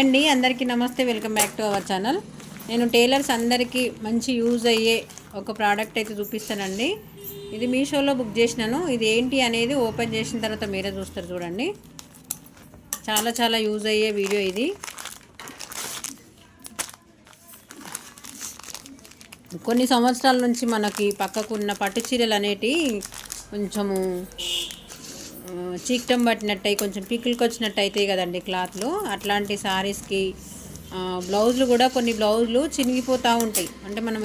అండి అందరికీ నమస్తే. Welcome back to our channel నేను టైలర్స్ అందరికీ మంచి యూజ్ అయ్యే ఒక ప్రోడక్ట్ అయితే చూపిస్తానండి. ఇది మీషోలో బుక్ చేసినాను. ఇది ఏంటి అనేది ఓపెన్ చేసిన తర్వాత మీరే చూస్తారు చూడండి. చాలా చాలా యూజ్ అయ్యే వీడియో ఇది. కొన్ని సంవత్సరాల నుంచి మనకి పక్కకున్న పట్టు చీరలు అనేటివి కొంచెము చీకటం పట్టినట్టయి కొంచెం పిక్కులకి వచ్చినట్టు అవుతాయి కదండి క్లాత్లు. అట్లాంటి శారీస్కి బ్లౌజులు కూడా కొన్ని బ్లౌజులు చినిగిపోతూ ఉంటాయి. అంటే మనం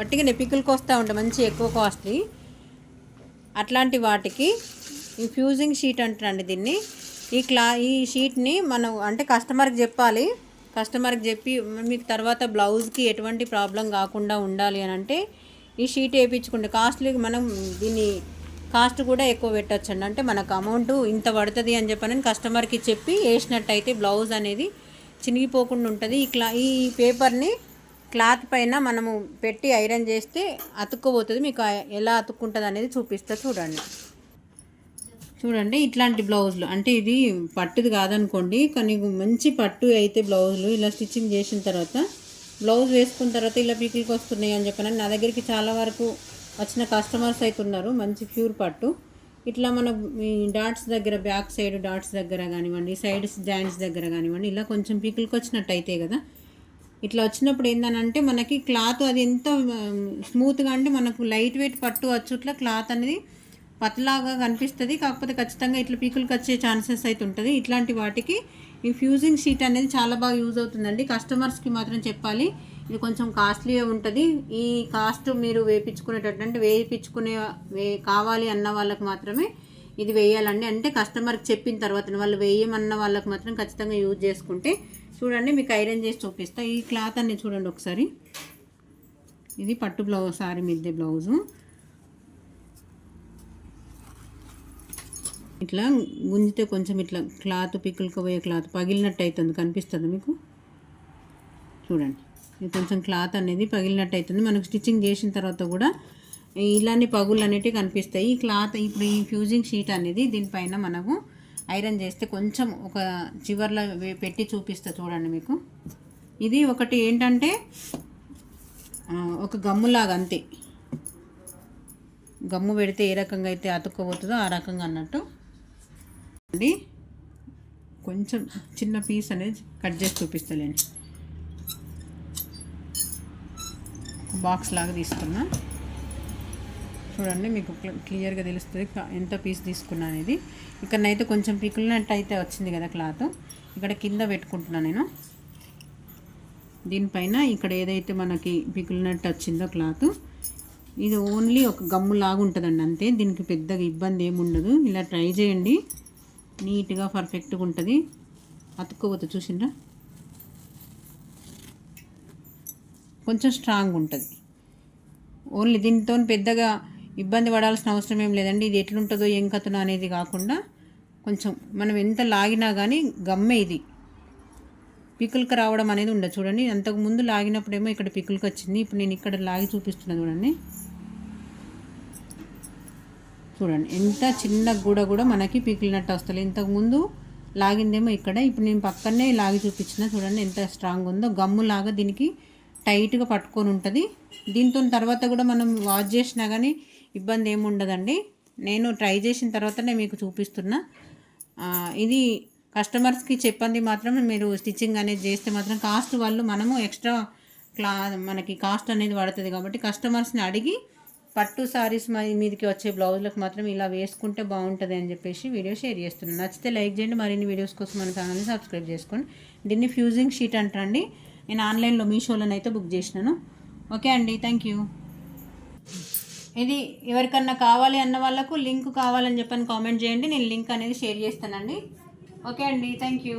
వట్టిగానే పిక్కులకి వస్తూ ఉంటాయి మంచి ఎక్కువ కాస్ట్లీ. అట్లాంటి వాటికి ఈ ఫ్యూజింగ్ షీట్ అంటారండి దీన్ని. ఈ క్లా ఈ షీట్ని మనం అంటే కస్టమర్కి చెప్పాలి. కస్టమర్కి చెప్పి మీకు తర్వాత బ్లౌజ్కి ఎటువంటి ప్రాబ్లం కాకుండా ఉండాలి అని అంటే ఈ షీట్ వేయించుకుంటే కాస్ట్లీ మనం దీన్ని కాస్ట్ కూడా ఎక్కువ పెట్టచ్చండి. అంటే మనకు అమౌంట్ ఇంత పడుతుంది అని చెప్పని కస్టమర్కి చెప్పి వేసినట్టయితే బ్లౌజ్ అనేది చినిగిపోకుండా ఉంటుంది. ఈ క్లా ఈ పేపర్ని క్లాత్ పైన మనము పెట్టి ఐరన్ చేస్తే అతుక్కుపోతుంది మీకు ఎలా అతుక్కుంటుంది అనేది చూపిస్తా చూడండి. చూడండి ఇట్లాంటి బ్లౌజులు. అంటే ఇది పట్టుది కాదనుకోండి కానీ మంచి పట్టు అయితే బ్లౌజులు ఇలా స్టిచ్చింగ్ చేసిన తర్వాత బ్లౌజ్ వేసుకున్న తర్వాత ఇలా పీకిల్కి వస్తున్నాయి అని చెప్పిన నా దగ్గరికి చాలా వరకు వచ్చిన కస్టమర్స్ అయితే ఉన్నారు మంచి ప్యూర్ పట్టు. ఇట్లా మన ఈ డాట్స్ దగ్గర బ్యాక్ సైడ్ డాట్స్ దగ్గర కానివ్వండి సైడ్స్ జాయింట్స్ దగ్గర కానివ్వండి ఇలా కొంచెం పీకులకు వచ్చినట్టు అయితే కదా. ఇట్లా వచ్చినప్పుడు ఏందనంటే మనకి క్లాత్ అది ఎంత స్మూత్గా అంటే మనకు లైట్ వెయిట్ పట్టు వచ్చుట్లా క్లాత్ అనేది పతలాగా కనిపిస్తుంది. కాకపోతే ఖచ్చితంగా ఇట్లా పీకులకు వచ్చే ఛాన్సెస్ అయితే ఉంటుంది. ఇట్లాంటి వాటికి ఈ ఫ్యూజింగ్ షీట్ అనేది చాలా బాగా యూజ్ అవుతుందండి. కస్టమర్స్కి మాత్రం చెప్పాలి. ఇది కొంచెం కాస్ట్లీ ఉంటుంది. ఈ కాస్ట్ మీరు వేయించుకునేటట్టు అంటే వేయించుకునే వే కావాలి అన్న వాళ్ళకి మాత్రమే ఇది వేయాలండి. అంటే కస్టమర్కి చెప్పిన తర్వాత వాళ్ళు వేయమన్న వాళ్ళకి మాత్రం ఖచ్చితంగా యూజ్ చేసుకుంటే చూడండి మీకు ఐరన్ చేసి చూపిస్తా. ఈ క్లాత్ అన్ని చూడండి ఒకసారి. ఇది పట్టు బ్లౌజ్ సారీ మిద్దె బ్లౌజు. ఇట్లా గుంజితే కొంచెం ఇట్లా క్లాత్ పిక్కులకు పోయే క్లాత్ పగిలినట్టు అవుతుంది కనిపిస్తుంది మీకు? చూడండి. కొంచెం క్లాత్ అనేది పగిలినట్టు అవుతుంది మనకు స్టిచ్చింగ్ చేసిన తర్వాత కూడా ఇలాంటి పగులు అనేటివి కనిపిస్తాయి. ఈ క్లాత్ ఇప్పుడు ఈ ఫ్యూజింగ్ షీట్ అనేది దీనిపైన మనకు ఐరన్ చేస్తే కొంచెం ఒక చివర్లో పెట్టి చూపిస్తా చూడండి మీకు. ఇది ఒకటి ఏంటంటే ఒక గమ్ములాగా అంతే. గమ్ము పెడితే ఏ రకంగా అయితే అతుక్కోబోతుందో ఆ రకంగా అన్నట్టు. అండి కొంచెం చిన్న పీస్ అనేది కట్ చేసి చూపిస్తలేండి బాక్స్ లాగా తీసుకున్నా. చూడండి మీకు క్లియర్గా తెలుస్తుంది ఎంత పీస్ తీసుకున్నా అనేది. ఇక్కడనైతే కొంచెం పికిలినట్టు అయితే వచ్చింది కదా క్లాత్. ఇక్కడ కింద పెట్టుకుంటున్నా నేను. దీనిపైన ఇక్కడ ఏదైతే మనకి పికిలినట్టు వచ్చిందో క్లాత్ ఇది ఓన్లీ ఒక గమ్ము లాగా ఉంటుందండి అంతే. దీనికి పెద్దగా ఇబ్బంది ఏమి ఉండదు. ఇలా ట్రై చేయండి. నీట్గా పర్ఫెక్ట్గా ఉంటుంది. అతుక్కోపోతే చూసిండ్రా? కొంచెం స్ట్రాంగ్ ఉంటుంది. ఓన్లీ దీంతో పెద్దగా ఇబ్బంది పడాల్సిన అవసరం ఏం లేదండి. ఇది ఎట్లుంటుందో ఏం కథనో అనేది కాకుండా కొంచెం మనం ఎంత లాగినా కానీ గమ్మే ఇది. పికుల్కి రావడం అనేది ఉండదు. చూడండి అంతకు ముందు లాగినప్పుడేమో ఇక్కడ పికుల్కి వచ్చింది. ఇప్పుడు నేను ఇక్కడ లాగి చూపిస్తున్నాను చూడండి. చూడండి ఎంత చిన్న గూడ కూడా మనకి పీకిలినట్టు వస్తుంది ఇంతకుముందు లాగిందేమో ఇక్కడ. ఇప్పుడు నేను పక్కనే లాగి చూపించిన. చూడండి ఎంత స్ట్రాంగ్ ఉందో గమ్ము లాగా దీనికి టైట్గా పట్టుకొని ఉంటుంది. దీంతో తర్వాత కూడా మనం వాష్ చేసినా కానీ ఇబ్బంది ఏమి ఉండదండి. నేను ట్రై చేసిన తర్వాతనే మీకు చూపిస్తున్నా. ఇది కస్టమర్స్కి చెప్పండి మాత్రం మీరు స్టిచ్చింగ్ అనేది చేస్తే మాత్రం కాస్ట్ వాళ్ళు మనము ఎక్స్ట్రా క్లా మనకి కాస్ట్ అనేది పడుతుంది కాబట్టి కస్టమర్స్ని అడిగి పట్టు సారీస్ మీదకి వచ్చే బ్లౌజులకు మాత్రం ఇలా వేసుకుంటే బాగుంటుంది అని చెప్పేసి వీడియో షేర్ చేస్తున్నాను నచ్చితే లైక్ చేయండి మరిన్ని వీడియోస్ కోసం మన ఛానల్ని సబ్స్క్రైబ్ చేసుకోండి. దీన్ని ఫ్యూజింగ్ షీట్ అంటారండి. నేను ఆన్లైన్లో మీషోలోనైతే బుక్ చేసినాను. ఓకే అండి థ్యాంక్ యూ. ఇది ఎవరికన్నా కావాలి అన్న వాళ్ళకు లింక్ కావాలని చెప్పని కామెంట్ చేయండి నేను లింక్ అనేది షేర్ చేస్తానండి. ఓకే అండి థ్యాంక్ యూ.